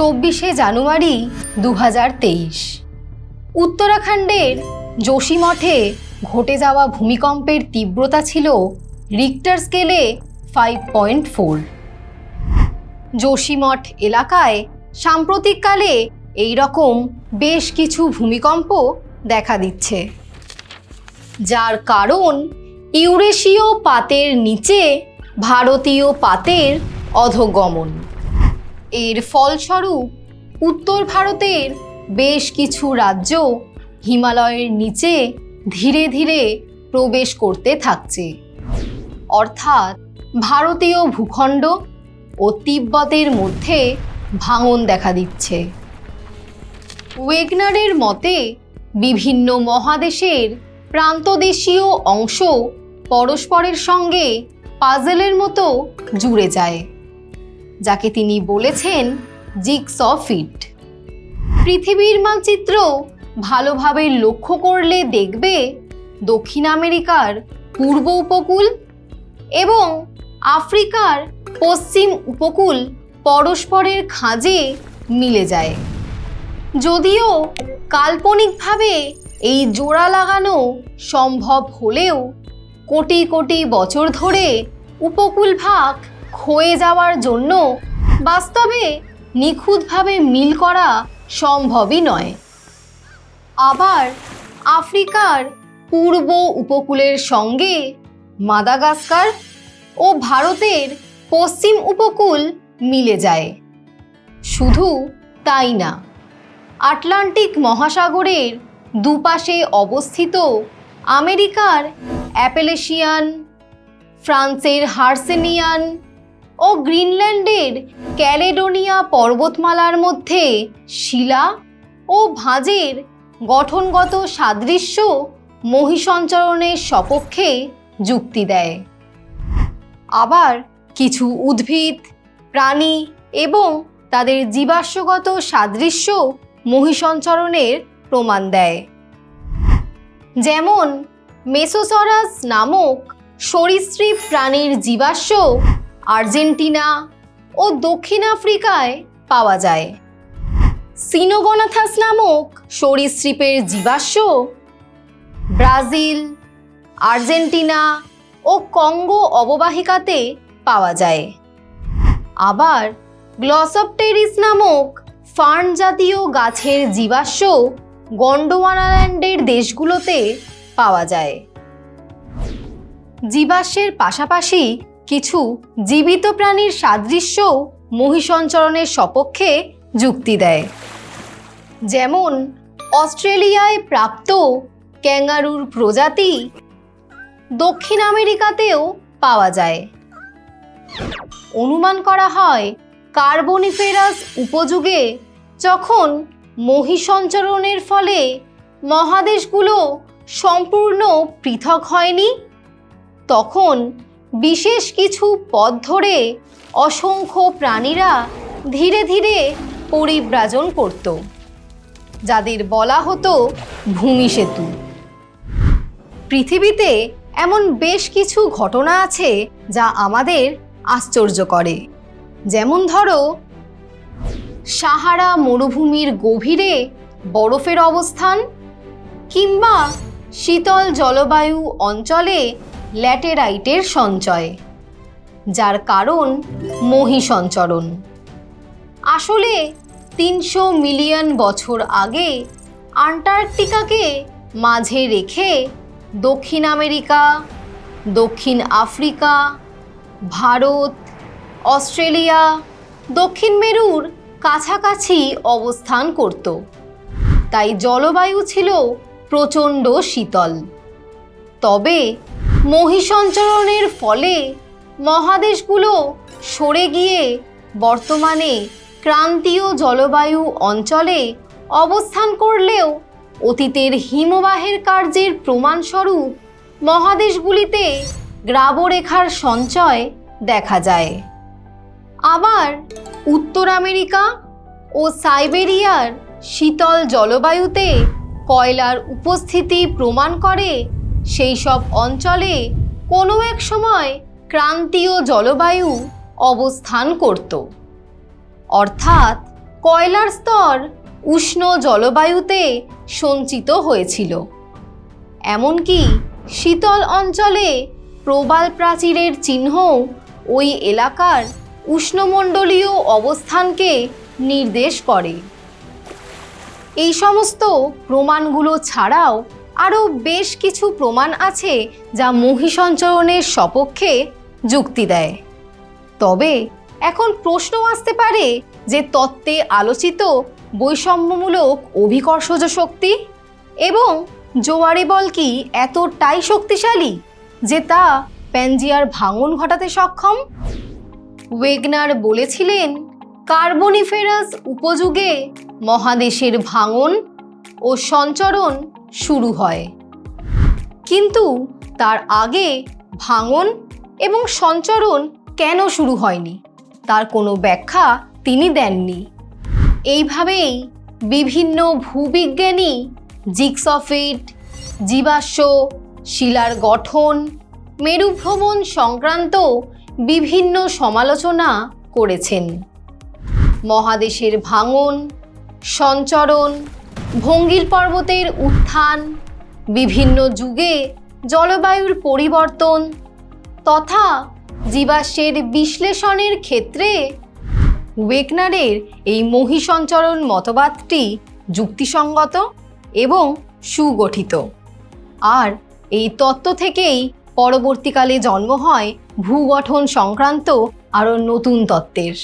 চব্বিশে জানুয়ারি দু হাজার তেইশ। উত্তরাখণ্ডের যোশীমঠে ঘটে যাওয়া ভূমিকম্পের তীব্রতা ছিল রিক্টার স্কেলে ফাইভ পয়েন্ট ফোর যোশীমঠ এলাকায় সাম্প্রতিককালে এই রকম বেশ কিছু ভূমিকম্প দেখা দিচ্ছে। যার কারণ ইউরেশীয় পাতের নিচে ভারতীয় পাতের অধগমন। এর ফলস্বরূপ উত্তর ভারতের বেশ কিছু রাজ্য হিমালয়ের নিচে ধীরে ধীরে প্রবেশ করতে থাকছে। অর্থাৎ ভারতীয় ভূখণ্ড ও তিব্বতের মধ্যে ভাঙন দেখা দিচ্ছে। ওয়েগনারের মতে, বিভিন্ন মহাদেশের প্রান্তদেশীয় অংশ পরস্পরের সঙ্গে পাজেলের মতো জুড়ে যায়। যাকে তিনি বলেছেন জিক্স ফিট। পৃথিবীর মানচিত্র ভালোভাবে লক্ষ্য করলে দেখবে দক্ষিণ আমেরিকার পূর্ব উপকূল এবং আফ্রিকার পশ্চিম উপকূল পরস্পরের খাঁজে মিলে যায়। যদিও কাল্পনিকভাবে এই জোড়া লাগানো সম্ভব হলেও কোটি কোটি বছর ধরে উপকূল ভাগ ক্ষয়ে যাওয়ার জন্য বাস্তবে নিখুঁতভাবে মিল করা সম্ভবই নয়। আবার আফ্রিকার পূর্ব উপকূলের সঙ্গে মাদাগাস্কার ও ভারতের পশ্চিম উপকূল মিলে যায়। শুধু তাই না, আটলান্টিক মহাসাগরের দুপাশে অবস্থিত আমেরিকার অ্যাপেলেশিয়ান, ফ্রান্সের হার্সেনিয়ান ও গ্রিনল্যান্ডের ক্যালেডোনিয়া পর্বতমালার মধ্যে শিলা ও ভাঁজের গঠনগত সাদৃশ্য মহিসঞ্চরণের সপক্ষে যুক্তি দেয়। আবার কিছু উদ্ভিদ, প্রাণী এবং তাদের জীবাশ্মগত সাদৃশ্য মহিসঞ্চরণের প্রমাণ দেয়। যেমন, মেসোসরাস নামক সরীসৃপ প্রাণীর জীবাশ্ম আর্জেন্টিনা ও দক্ষিণ আফ্রিকায় পাওয়া যায়। সিনোগোনাথাস নামক সরীসৃপের জীবাশ্ম ব্রাজিল, আর্জেন্টিনা ও কঙ্গো অববাহিকাতে পাওয়া যায়। আবার গ্লসপটেরিস নামক ফার্ন জাতীয় গাছের জীবাশ্ম গন্ডোয়ানাল্যান্ডের দেশগুলোতে পাওয়া যায়। জীবাশ্মের পাশাপাশি কিছু জীবিত প্রাণীর সাদৃশ্যও মহিসঞ্চরণের সপক্ষে যুক্তি দেয়। যেমন, অস্ট্রেলিয়ায় প্রাপ্ত ক্যাঙ্গারুর প্রজাতি দক্ষিণ আমেরিকাতেও পাওয়া যায়। অনুমান করা হয়, কার্বনিফেরাস উপযুগে যখন মহিসঞ্চরণের ফলে মহাদেশগুলো সম্পূর্ণ পৃথক হয়নি, তখন বিশেষ কিছু পথ ধরে অসংখ্য প্রাণীরা ধীরে ধীরে পরিব্রাজন করত, যাদের বলা হতো ভূমি সেতু। পৃথিবীতে এমন বেশ কিছু ঘটনা আছে যা আমাদের আশ্চর্য করে। যেমন ধরো, সাহারা মরুভূমির গভীরে বরফের অবস্থান কিংবা শীতল জলবায়ু অঞ্চলে ল্যাটেরাইটের সঞ্চয়, যার কারণ মহিসঞ্চরণ। আসলে তিনশো মিলিয়ন বছর আগে আন্টার্কটিকাকে মাঝে রেখে দক্ষিণ আমেরিকা, দক্ষিণ আফ্রিকা, ভারত, অস্ট্রেলিয়া, দক্ষিণ মেরুর কাছাকাছি অবস্থান করত। তাই জলবায়ু ছিল প্রচণ্ড শীতল। তবে মহিসঞ্চরণের ফলে মহাদেশগুলো সরে গিয়ে বর্তমানে ক্রান্তীয় জলবায়ু অঞ্চলে অবস্থান করলেও অতীতের হিমবাহের কার্যের প্রমাণস্বরূপ মহাদেশগুলিতে গ্রাবরেখার সঞ্চয় দেখা যায়। আবার উত্তর আমেরিকা ও সাইবেরিয়ার শীতল জলবায়ুতে কয়লার উপস্থিতি প্রমাণ করে সেই সব অঞ্চলে কোনো এক সময় ক্রান্তীয় জলবায়ু অবস্থান করত। অর্থাৎ কয়লার স্তর উষ্ণ জলবায়ুতে সঞ্চিত হয়েছিল। এমনকি শীতল অঞ্চলে প্রবাল প্রাচীরের চিহ্ন ওই এলাকার উষ্ণমণ্ডলীয় অবস্থানকে নির্দেশ করে। এই সমস্ত প্রমাণগুলো ছাড়াও আরও বেশ কিছু প্রমাণ আছে যা মহিষঞ্চরণের সপক্ষে যুক্তি দেয়। তবে এখন প্রশ্ন আসতে পারে যে তত্ত্বে আলোচিত বৈষম্যমূলক অভিকর্ষজ শক্তি এবং জোয়ারি বল কি এতটাই শক্তিশালী যে তা প্যানজিয়ার ভাঙন ঘটাতে সক্ষম? ওয়েগনার বলেছিলেন, কার্বনিফেরাস উপযুগে মহাদেশের ভাঙন ও সঞ্চরণ শুরু হয়। কিন্তু তার আগে ভাঙন এবং সঞ্চরণ কেন শুরু হয়নি? তার কোনো ব্যাখ্যা তিনি দেননি। এইভাবেই বিভিন্ন ভূবিজ্ঞানী জিক্সফিট জীবাশ্ম, শিলার গঠন, মেরুভ্রমণ সংক্রান্ত বিভিন্ন সমালোচনা করেছেন। মহাদেশের ভাঙন, সঞ্চরণ ভঙ্গিল পর্বতের উত্থান, বিভিন্ন যুগে জলবায়ুর পরিবর্তন তথা জীবাশ্মের বিশ্লেষণের ক্ষেত্রে ওয়েকনারের এই মহিসঞ্চরণ মতবাদটি যুক্তিসঙ্গত এবং সুগঠিত। আর এই তত্ত্ব থেকেই পরবর্তীকালে জন্ম হয় ভূগঠন সংক্রান্ত আরও নতুন তত্ত্বের।